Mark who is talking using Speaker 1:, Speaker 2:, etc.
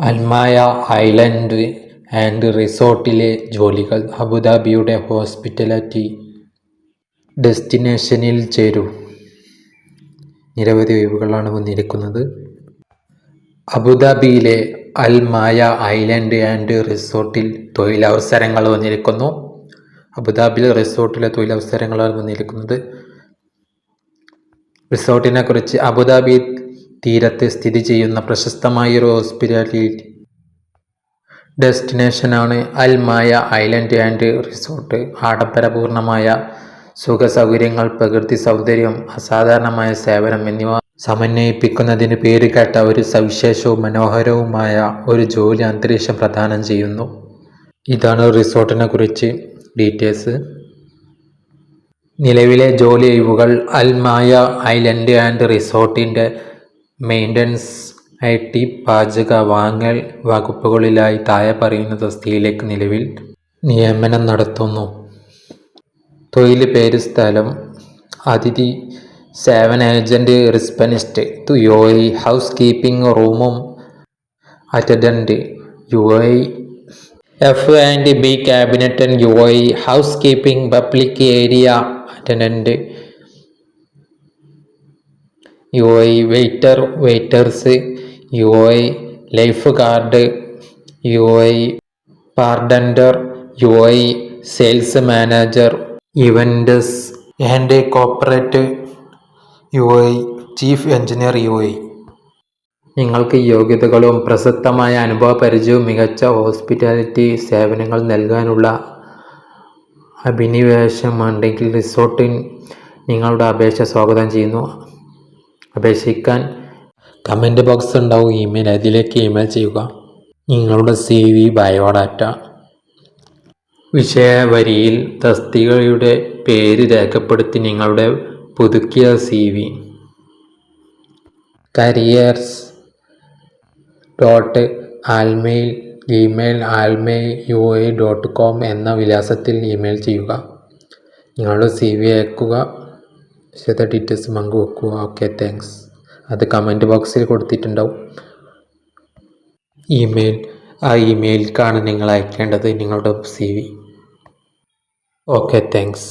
Speaker 1: അൽമായ island and റിസോർട്ടിലെ ജോലികൾ അബുദാബിയുടെ hospitality ഡെസ്റ്റിനേഷനിൽ ചേരും. നിരവധി ഒഴിവുകളാണ് വന്നിരിക്കുന്നത്. അബുദാബിയിലെ അൽ മായ ഐലൻഡ് ആൻഡ് റിസോർട്ടിൽ തൊഴിലവസരങ്ങൾ വന്നിരിക്കുന്നു. അബുദാബിയിലെ റിസോർട്ടിലെ തൊഴിലവസരങ്ങളാണ് വന്നിരിക്കുന്നത്. റിസോർട്ടിനെ കുറിച്ച് അബുദാബി തീരത്ത് സ്ഥിതി ചെയ്യുന്ന പ്രശസ്തമായ ഒരു ഹോസ്പിറ്റാലിറ്റി. ഡെസ്റ്റിനേഷനാണ് അൽമായ ഐലൻഡ് ആൻഡ് റിസോർട്ട്. ആഡംബരപൂർണമായ സുഖസൗകര്യങ്ങൾ പ്രകൃതി സൗന്ദര്യം അസാധാരണമായ സേവനം എന്നിവ സമന്വയിപ്പിക്കുന്നതിന് പേരുകേട്ട ഒരു സവിശേഷവും മനോഹരവുമായ ഒരു ജോലി അന്തരീക്ഷം പ്രദാനം ചെയ്യുന്നു. ഇതാണ് റിസോർട്ടിനെ കുറിച്ച് ഡീറ്റെയിൽസ്. നിലവിലെ ജോലി ഒഴിവുകൾ അൽമായ ഐലൻഡ് ആൻഡ് റിസോർട്ടിന്റെ മെയിന്റനൻസ് ഐ ടി പാചക വാങ്ങൽ വകുപ്പുകളിലായി താഴെ പറയുന്ന തസ്തികയിലേക്ക് നിലവിൽ നിയമനം നടത്തുന്നു. തൊഴിൽ പേര് സ്ഥലം അതിഥി സേവന agent receptionist U house keeping റൂമും attendant U I F and B cabinet and U I house keeping public area attendant U I waiter waiters U I life guard U I bartender U I sales manager events and corporate U I chief engineer U I നിങ്ങൾക്ക് യോഗ്യതകളും പ്രസക്തമായ അനുഭവ പരിചയവും മികച്ച hospitality സേവനങ്ങൾ നൽകാനുള്ള അഭിനിവേശമുണ്ടെങ്കിൽ റിസോർട്ടിൽ നിങ്ങളുടെ അപേക്ഷ സ്വാഗതം ചെയ്യുന്നു. അപേക്ഷിക്കാൻ കമന്റ് ബോക്സ് ഉണ്ടാവും. ഇമെയിൽ അതിലേക്ക് ഇമെയിൽ ചെയ്യുക. നിങ്ങളുടെ സി വി ബയോഡാറ്റ വിഷയവരിയിൽ തസ്തികയുടെ പേര് രേഖപ്പെടുത്തി നിങ്ങളുടെ പുതുക്കിയ C V careers dot almail email almail U A dot com എന്ന വിലാസത്തിൽ ഇമെയിൽ ചെയ്യുക. നിങ്ങളുടെ സി വി അയക്കുക. വിശദ ഡീറ്റെയിൽസ് പങ്കുവെക്കുക ഓക്കെ താങ്ക്സ് അത് കമന്റ് ബോക്സിൽ കൊടുത്തിട്ടുണ്ടാവും. ഇമെയിൽ ആ ഇമെയിൽക്കാണ് നിങ്ങൾ അയക്കേണ്ടത് നിങ്ങളുടെ സി വി ഓക്കെ താങ്ക്സ്